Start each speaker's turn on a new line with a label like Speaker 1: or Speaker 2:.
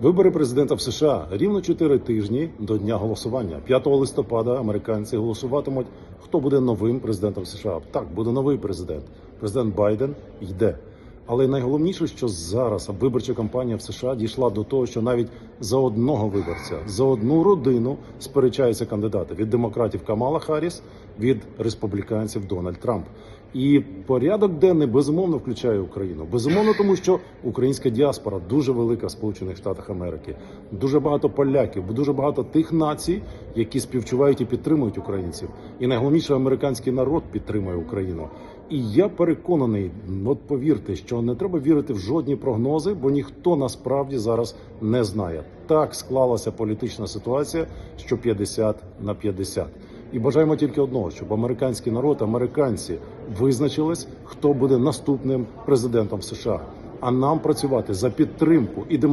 Speaker 1: Вибори президента в США рівно 4 тижні до дня голосування. 5 листопада американці голосуватимуть, хто буде новим президентом США. Так, буде новий президент. Президент Байден йде. Але найголовніше, що зараз виборча кампанія в США дійшла до того, що навіть за одного виборця, за одну родину сперечаються кандидати від демократів Камала Харріс, від республіканців Дональд Трамп. І порядок денний безумовно включає Україну. Безумовно, тому що українська діаспора дуже велика в Сполучених Штатах Америки. Дуже багато поляків, дуже багато тих націй, які співчувають і підтримують українців. І найголовніше, американський народ підтримує Україну. І я переконаний, от повірте, що не треба вірити в жодні прогнози, бо ніхто насправді зараз не знає. Так склалася політична ситуація, що 50 на 50. І бажаємо тільки одного, щоб американський народ, американці визначились, хто буде наступним президентом США. А нам працювати за підтримку і демократію